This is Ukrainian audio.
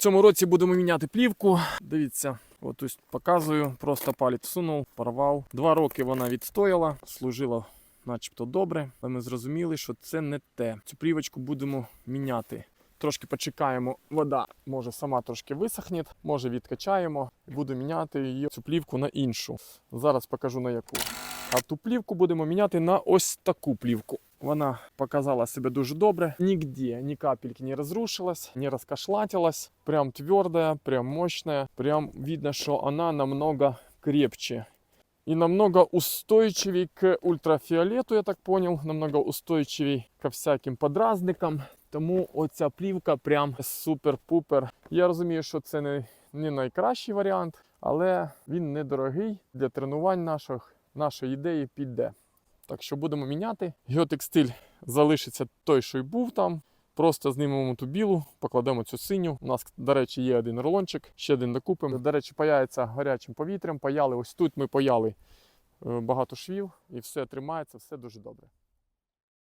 цьому році будемо міняти плівку. Дивіться, от ось показую, просто палець всунув, порвав. Два роки вона відстояла, служила начебто добре, але ми зрозуміли, що це не те. Цю плівочку будемо міняти. Трошки почекаємо, вода може сама трошки висохне, може відкачаємо буду міняти її цю плівку на іншу. Зараз покажу на яку. А ту плівку будемо міняти на ось таку плівку. Вона показала себе дуже добре. Нигде ни капельки не разрушилась, не раскашлатилась. Прям твердая, прям мощная. Прям видно, что она намного крепче. И намного устойчивей к ультрафиолету, я так понял. Намного устойчивей ко всяким подразникам. Тому оця плівка прям супер-пупер. Я розумію, що це не, не найкращий варіант, але він недорогий для тренувань наших, нашої ідеї піде. Так що будемо міняти. Геотекстиль залишиться той, що й був там. Просто знімемо ту білу, покладемо цю синю. У нас, до речі, є один рулончик, ще один докупимо. До речі, паяється гарячим повітрям. Паяли ось тут. Ми паяли е, багато швів і все тримається, все дуже добре.